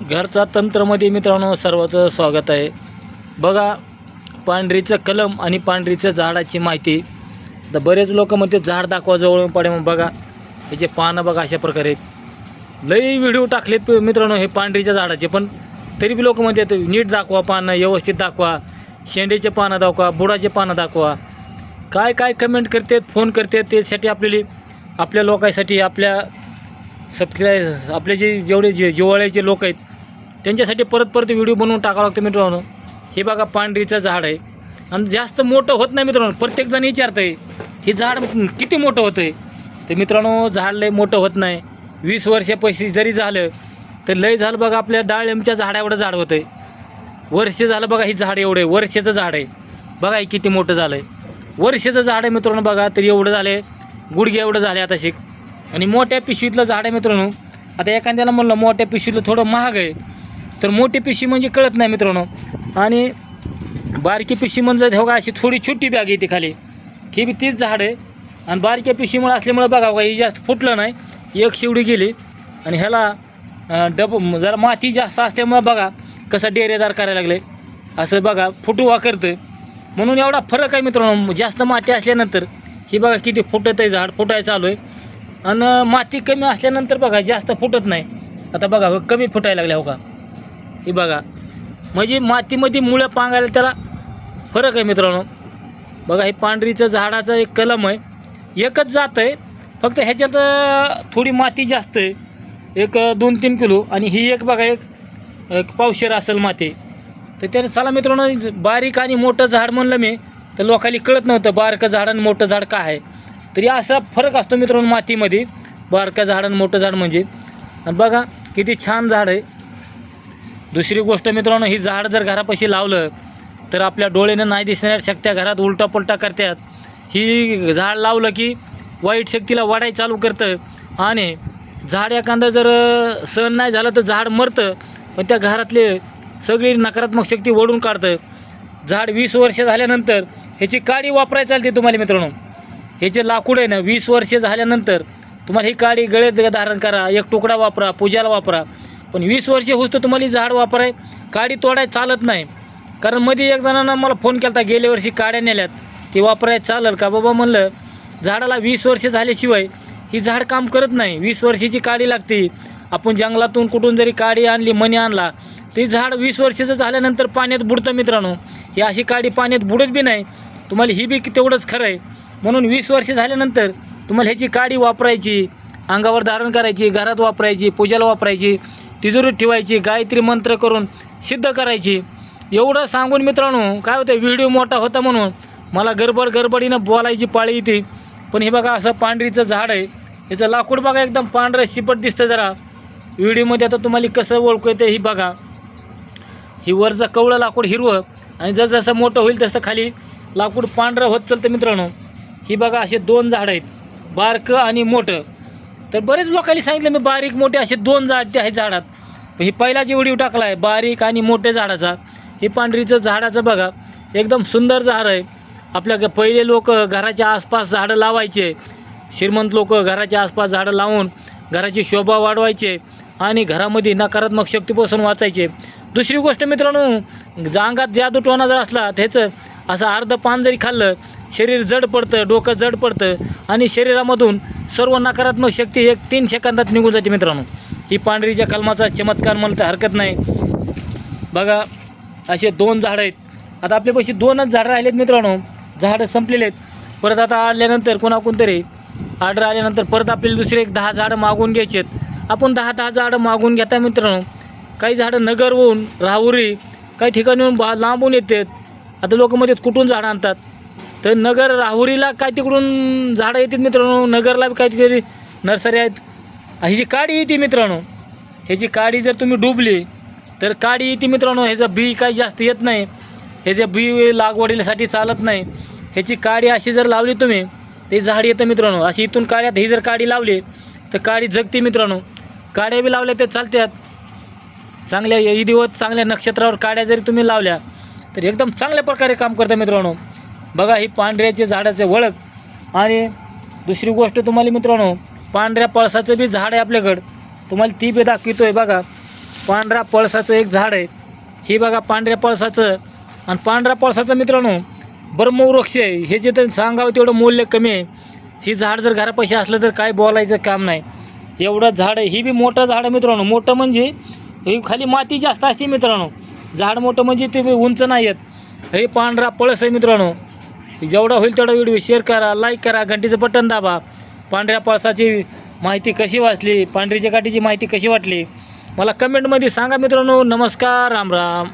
घरचा तंत्रमध्ये मित्रांनो सर्वांचं स्वागत आहे. बघा पांढरीचं कलम आणि पांढरीचं झाडाची माहिती. तर बरेच लोक म्हणते झाड दाखवा जवळ पडे. मग बघा याचे पानं बघा अशा प्रकारे लई व्हिडिओ टाकलेत मित्रांनो हे पांढरीच्या झाडाचे पण तरी बी लोक म्हणतात नीट दाखवा पानं व्यवस्थित दाखवा. शेंडेचे पानं दाखवा बुडाचे पानं दाखवा. काय काय कमेंट करतात फोन करतात त्यासाठी आपल्याला आपल्या लोकांसाठी आपल्या सबस्क्राईब आपले जे जेवढे जे जिवाळ्याचे लोक आहेत त्यांच्यासाठी परत परत व्हिडिओ बनवून टाकावं लागतं मित्रांनो. हे बघा पांढरीचं झाड आहे. आणि जास्त मोठं होत नाही मित्रांनो प्रत्येकजण विचारतं आहे हे झाड किती मोठं होतं आहे तर मित्रांनो झाड लय मोठं होत नाही. वीस वर्षापाशी जरी झालं तर लय झालं बघा आपल्या डाळिंबच्या झाडा एवढं झाड होतं आहे वर्ष झालं बघा हे झाड एवढं आहे वर्षाचं झाड आहे. बघा हे किती मोठं झालं आहे वर्षाचं झाड आहे मित्रांनो बघा तरी एवढं झालं आहे गुडघे एवढं झाले आता शिक. आणि मोठ्या पिशवीतलं झाड आहे मित्रांनो. आता एखाद्याला म्हणलं मोठ्या पिशवीतलं थोडं महाग आहे तर मोठी पिशवी म्हणजे कळत नाही मित्रांनो. आणि बारकी पिशवी म्हणजे हो का अशी थोडी छोटी बॅग येते खाली. ही बी तीच झाड आहे. आणि बारक्या पिशवीमुळे असल्यामुळं बघा बघा ही जास्त फुटलं नाही. एक शिवडी गेली. आणि ह्याला डब जरा माती जास्त असल्यामुळं बघा कसं डेरेदार करायला लागले. असं बघा फुटवा करतं म्हणून एवढा फरक आहे मित्रांनो जास्त माती असल्यानंतर. ही बघा किती फुटत आहे झाड फुटायला चालू आहे. आणि माती कमी असल्यानंतर बघा जास्त फुटत नाही. आता बघा कमी फुटायला लागल्या हो का? बघा. म्हणजे मातीमध्ये मुळं पांगायला त्याला फरक आहे मित्रांनो. बघा हे पांढरीचं झाडाचं एक कलम आहे. एकच जात आहे. फक्त ह्याच्यात थोडी माती जास्त आहे. एक दोन तीन किलो. आणि ही एक बघा एक एक पावशेर असेल माती तर त्याला चला मित्रांनो बारीक आणि मोठं झाड म्हणलं मी तर लोकांनी कळत नव्हतं बारकं झाड आणि मोठं झाड काय आहे. तरी असा फरक असतो मित्रांनो मातीमध्ये. बारक्या झाड आणि मोठं झाड म्हणजे. आणि बघा किती छान झाड आहे. दुसरी गोष्ट मित्रांनो ही झाड जर घरापाशी लावलं तर आपल्या डोळ्यानं नाही दिसणाऱ्या शक्त्या घरात उलटा पलटा करतात. ही झाड लावलं की वाईट शक्तीला वाढाय चालू करतं. आणि झाड एखादा जर सहन नाही झालं तर झाड मरतं. पण त्या घरातले सगळी नकारात्मक शक्ती ओढून काढतं. झाड वीस वर्ष झाल्यानंतर ह्याची काडी वापरायला चालते तुम्हाला मित्रांनो. ह्याचे लाकूड आहे ना वीस वर्ष झाल्यानंतर तुम्हाला ही काडी गळ्यात धारण करा एक तुकडा वापरा पूजाला वापरा. पण वीस वर्षे होत तर तुम्हाला ही झाड वापराय काडी तोडाय चालत नाही. कारण मध्ये एक जणांना मला फोन केला गेल्या वर्षी काड्या नेल्यात ती वापराय चालेल का? बाबा म्हणलं झाडाला वीस वर्ष झाल्याशिवाय ही झाड काम करत नाही. वीस वर्षाची काडी लागते. आपण जंगलातून कुठून जरी काडी आणली मणी आणला ते झाड वीस वर्षाचं झाल्यानंतर पाण्यात बुडतं मित्रांनो. ही अशी काडी पाण्यात बुडत बी नाही. तुम्हाला ही बी तेवढंच खरं आहे म्हणून वीस वर्ष झाल्यानंतर तुम्हाला ह्याची काडी वापरायची अंगावर धारण करायची घरात वापरायची पूजेला वापरायची तिजोरीत ठेवायची गायत्री मंत्र करून सिद्ध करायची. एवढं सांगून मित्रांनो काय होतं व्हिडिओ मोठा होता म्हणून मला गडबड गडबडीनं बोलायची पाळी येते. पण हे बघा असं पांढरीचं झाड आहे. याचं लाकूड बघा एकदम पांढरं शिपट दिसतं जरा. व्हिडिओमध्ये आता तुम्हाला कसं ओळखू येतं ही बघा. ही वरचं कवळं लाकूड हिरवं आणि जसं मोठं होईल तसं खाली लाकूड पांढरं होत चलतं मित्रांनो. ही बघा असे दोन झाडं आहेत. बारकं आणि मोठं. तर बरेच लोकांनी सांगितलं मी बारीक मोठे असे दोन झाड ते आहेत झाडात. पण ही पहिलाची उडीव टाकला आहे बारीक आणि मोठे झाडाचा हे पांढरीचं झाडाचं बघा एकदम सुंदर झाड आहे. आपल्या पहिले लोक घराच्या आसपास झाडं लावायचे. श्रीमंत लोक घराच्या आसपास झाडं लावून घराची शोभा वाढवायचे आणि घरामध्ये नकारात्मक शक्तीपासून वाचायचे. दुसरी गोष्ट मित्रांनो जांगात जादू टोना जर असला त्याचं असं अर्ध पान जरी खाल्लं शरीर जड पडतं डोकं जड पडतं आणि शरीरामधून सर्व नकारात्मक शक्ती एक तीन सेकंदात निघून जाते मित्रांनो. ही पांढरीच्या कलमाचा चमत्कार म्हणलं तर हरकत नाही. बघा असे दोन झाडं आहेत. आता आपल्यापाशी दोनच झाडं राहिलेत मित्रांनो. झाडं संपलेले आहेत. परत आता आल्यानंतर कोणाकोण तरी ऑर्डर आल्यानंतर परत आपल्याला दुसरे एक दहा झाडं मागून घ्यायचे आहेत. आपण दहा दहा झाडं मागून घेता मित्रांनो. काही झाडं नगरहून राहुरी काही ठिकाणीहून बा लांबून येतात. आता लोक म्हणतात कुठून झाडं आणतात? तर नगर राहुरीला काय तिकडून झाडं येतात मित्रांनो? नगरला बी काहीतरी नर्सरी आहेत. ही जी काडी येते मित्रांनो ह्याची काडी जर तुम्ही डुबली तर काडी येते मित्रांनो ह्याचं बी काही जास्त येत नाही. ह्याचं बी लागवडीसाठी चालत नाही. ह्याची काडी अशी जर लावली तुम्ही ते झाड येतं मित्रांनो. अशी इथून काड्यात ही जर काडी लावली तर काडी जगते मित्रांनो. काड्या बी लावल्या तर चालतात चांगल्या दिवस चांगल्या नक्षत्रावर काड्या जरी तुम्ही लावल्या तर एकदम चांगल्या प्रकारे काम करता मित्रांनो. बघा ही पांढऱ्याचे झाडाचे वळख आणि दुसरी गोष्ट तुम्हाला मित्रांनो पांढऱ्या पळसाचं बी झाड आहे आपल्याकडं. तुम्हाला ती बी दाखवितो आहे बघा. पांढऱ्या पळसाचं एक झाड आहे. हे बघा पांढऱ्या पळसाचं. आणि पांढऱ्या पळसाचं मित्रांनो ब्रह्मवृक्ष आहे. हे जे तर सांगावं तेवढं मूल्य कमी आहे. ही झाड जर घरापाशी असलं तर काय बोलायचं काम नाही. एवढं झाड आहे. ही बी मोठं झाड आहे मित्रांनो. मोठं म्हणजे ही खाली माती जास्त असते मित्रांनो. झाड मोठं म्हणजे ते बी उंच नाही आहेत. हे पांढरा पळस आहे मित्रांनो. जेवढा होईल तेवढा व्हिडिओ शेअर करा लाईक करा घंटीचं बटन दाबा. पांढऱ्या पळसाची माहिती कशी वाचली पांढरीच्या काठीची माहिती कशी वाटली मला कमेंटमध्ये सांगा मित्रांनो. नमस्कार राम राम.